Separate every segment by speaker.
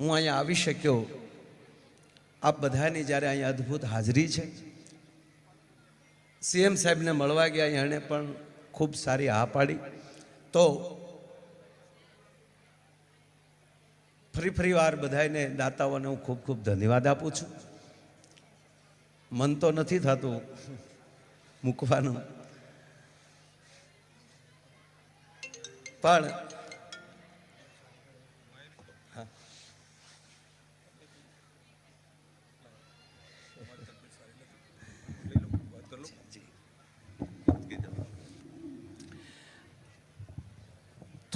Speaker 1: હું અહીંયા આવી શક્યો. આપ બધાની જ્યારે અહીંયા અદ્ભુત હાજરી છે. સીએમ સાહેબને મળવા ગયા એણે પણ ખૂબ સારી હા પાડી. તો ફરી ફરી વાર બધાને દાતાઓને હું ખૂબ ખૂબ ધન્યવાદ આપું છું. મન તો નથી થતું મૂકવાનું. પણ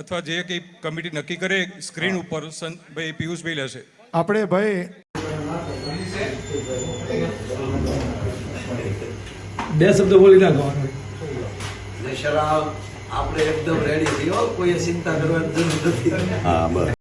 Speaker 2: અથવા જે કંઈ કમિટી નક્કી કરે સ્ક્રીન ઉપર ભાઈ પિયુષભાઈ લેશે.
Speaker 3: આપણે ભાઈ
Speaker 4: બે શબ્દ બોલી
Speaker 1: નાખો આપણે એકદમ રેડી થયો કોઈ ચિંતા કરવાની જરૂર નથી.